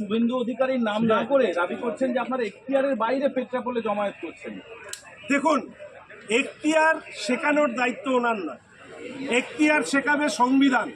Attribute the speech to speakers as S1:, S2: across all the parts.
S1: শুভেন্দু অধিকারীর নাম না করে দাবি করছেন যে আপনারা এখতিয়ারের বাইরে পেট্রাপোলে জমায়েত করছেন।
S2: দেখুন এখতিয়ার শেখানোর দায়িত্ব ওনার না এখতিয়ার শেখাবে সংবিধান।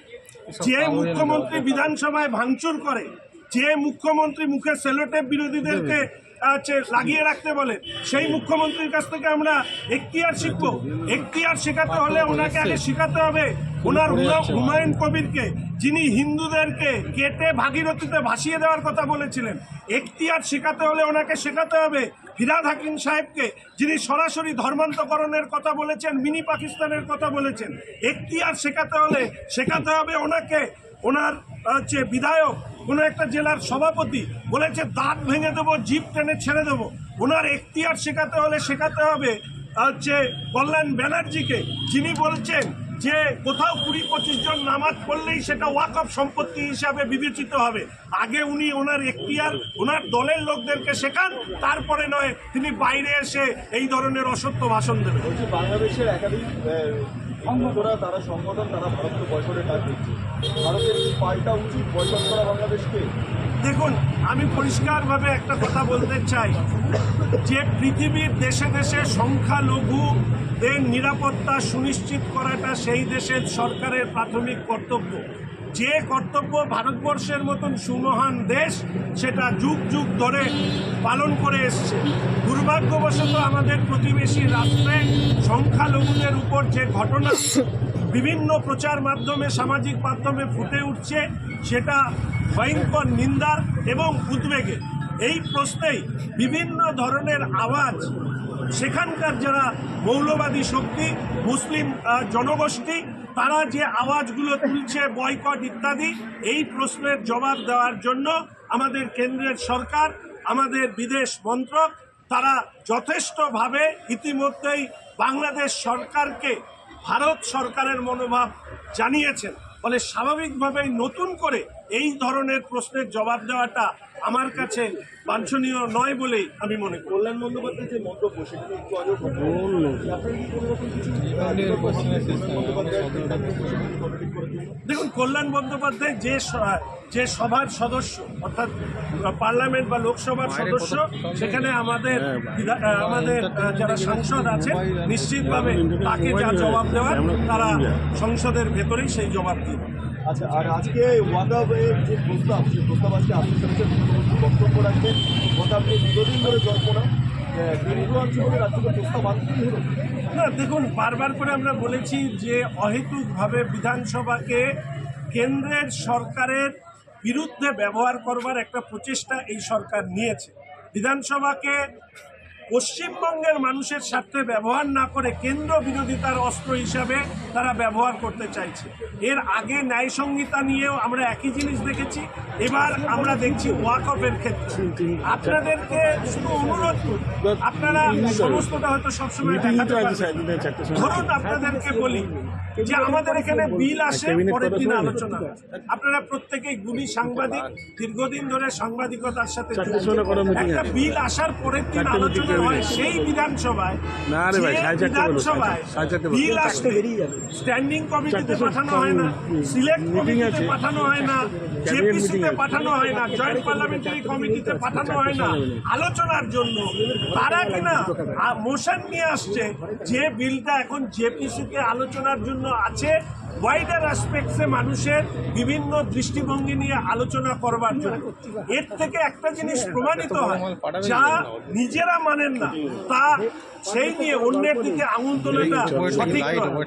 S2: যে মুখ্যমন্ত্রী বিধানসভায় ভাঙচুর করে যে মুখ্যমন্ত্রী মুখে সেলোটেপ বিরোধীদেরকে আছে লাগিয়ে রাখতে বলে সেই মুখ্যমন্ত্রীর কাছ থেকে আমরা এখতিয়ার শিখব। এখতিয়ার শেখাতে হলে ওনাকে আগে শেখাতে হবে। ওনার হুমা- হুমায়ুন কবিরকে যিনি হিন্দুদেরকে কেটে ভাগীরথীতে ভাসিয়ে দেওয়ার কথা বলেছিলেন, এখতিয়ার শেখাতে হলে ওনাকে শেখাতে হবে। ফিরাদ হাকিম সাহেবকে, যিনি সরাসরি ধর্মান্তকরণের কথা বলেছেন, মিনি পাকিস্তানের কথা বলেছেন, এখতিয়ার শেখাতে হলে শেখাতে হবে ওনাকে। ওনার হচ্ছে বিধায়ক, কোনো একটা জেলার সভাপতি বলেছে, দাঁত ভেঙে দেবো, জিপ টেনে ছেড়ে দেবো। ওনার এখতিয়ার শেখাতে হলে শেখাতে হবে হচ্ছে কল্যাণ ব্যানার্জিকে, যিনি বলছেন যে কোথাও কুড়ি পঁচিশ জন নামাজ পড়লেই সেটা ওয়াকফ সম্পত্তি হিসাবে বিবেচিত হবে। আগে উনি ওনার এখতিয়ার, ওনার দলের লোকদেরকে শেখান, তারপরে নয়, তিনি বাইরে এসে এই ধরনের অসত্য ভাষণ দেবেন।
S3: বাংলাদেশের একাধিক তারা সংগঠন, তারা ভারতকে বয়কটের ডাক দিচ্ছে। ভারতের পাল্টা উচিত বয়কট করা বাংলাদেশকে?
S2: দেখুন, আমি পরিষ্কারভাবে একটা কথা বলতে চাই। যে পৃথিবীর দেশে দেশে সংখ্যালঘুদের নিরাপত্তা সুনিশ্চিত করাটা সেই দেশের সরকারের প্রাথমিক কর্তব্য। যে কর্তব্য ভারতবর্ষের মতন সুমহান দেশ, সেটা যুগ যুগ ধরে পালন করে এসছে। দুর্ভাগ্যবশত আমাদের প্রতিবেশী রাষ্ট্রে সংখ্যালঘুদের উপর যে ঘটনা, বিভিন্ন প্রচার মাধ্যমে, সামাজিক মাধ্যমে ফুটে উঠছে, সেটা ভয়ঙ্কর নিন্দার এবং উদ্বেগের। এই প্রশ্নেই বিভিন্ন ধরনের আওয়াজ সেখানকার যারা মৌলবাদী শক্তি, মুসলিম জনগোষ্ঠী, তারা যে আওয়াজগুলো তুলছে, বয়কট ইত্যাদি, এই প্রশ্নের জবাব দেওয়ার জন্য আমাদের কেন্দ্রের সরকার, আমাদের বিদেশ মন্ত্রক, তারা যথেষ্টভাবে ইতিমধ্যেই বাংলাদেশ সরকারকে, ভারত সরকারের মনোভাব জানিয়েছেন। ফলে স্বাভাবিকভাবেই নতুন করে এই ধরনের প্রশ্নের জবাব দেওয়াটা আমার কাছে বাঞ্ছনীয় নয় বলেই আমি মনে করি।
S3: কল্যাণ বন্দ্যোপাধ্যায়ের যে মন্তব্য সেটা একটু আগে?
S2: দেখুন কল্যাণ বন্দ্যোপাধ্যায় যে যে সভার সদস্য অর্থাৎ পার্লামেন্ট বা লোকসভার সদস্য সেখানে আমাদের বিধা- আমাদের যারা সাংসদ আছেন নিশ্চিতভাবে তাকে যা জবাব দেওয়ার তারা সংসদের ভেতরেই সেই জবাব দিবে।
S3: আচ্ছা আর আজকে ওয়াকাবের যে প্রস্তাব সেই প্রস্তাব আজকে আপনি শুনেছেন মুখ্যমন্ত্রী বক্তব্য রাখবেন। কথা আপনি দীর্ঘদিন ধরে জল্পনা
S2: না, দেখুন, বারবার করে আমরা বলেছি যে অহেতুকভাবে বিধানসভাকে কেন্দ্রের সরকারের বিরুদ্ধে ব্যবহার করবার একটা প্রচেষ্টা এই সরকার নিয়েছে। বিধানসভাকে পশ্চিমবঙ্গের মানুষের স্বার্থে ব্যবহার না করে কেন্দ্র বিরোধিতার অস্ত্র হিসাবে তারা ব্যবহার করতে চাইছে। এর আগে ন্যায় সংহিতা নিয়েও আমরা একই জিনিস দেখেছি। এবার আমরা দেখছি ওয়াকফের ক্ষেত্রে। আপনাদেরকে শুধু অনুরোধ করি আপনারা সমস্তটা হয়তো সবসময়। ধরুন আপনাদেরকে বলি যে আমাদের এখানে বিল আসে পরের দিন আলোচনা আপনারা প্রত্যেকেই গুলি সাংবাদিক দীর্ঘদিন ধরে সাংবাদিকতার সাথে একটা বিল আসার পরের দিন আলোচনা হয় সেই বিধানসভায়। বিধানসভায়। বিল আসতে স্ট্যান্ডিং কমিটিতে পাঠানো হয় না। সিলেক্ট কমিটিতে পাঠানো হয় না। জেপিসিতে পাঠানো হয় না জয়েন্ট পার্লামেন্টারি কমিটিতে পাঠানো হয় না। আলোচনার জন্য। তারা কিনা মোশন নিয়ে আসছে যে বিলটা এখন জেপিসিতে আলোচনার জন্য আছে। ওয়াইডার অ্যাসপেক্টসে মানুষের বিভিন্ন দৃষ্টিভঙ্গি নিয়ে আলোচনা করবার জন্য। এর থেকে একটা জিনিস প্রমাণিত হয়, যা নিজেরা মানেন না, তা সেই নিয়ে অন্যের দিকে আঙুল তোলাটা সঠিক নয়।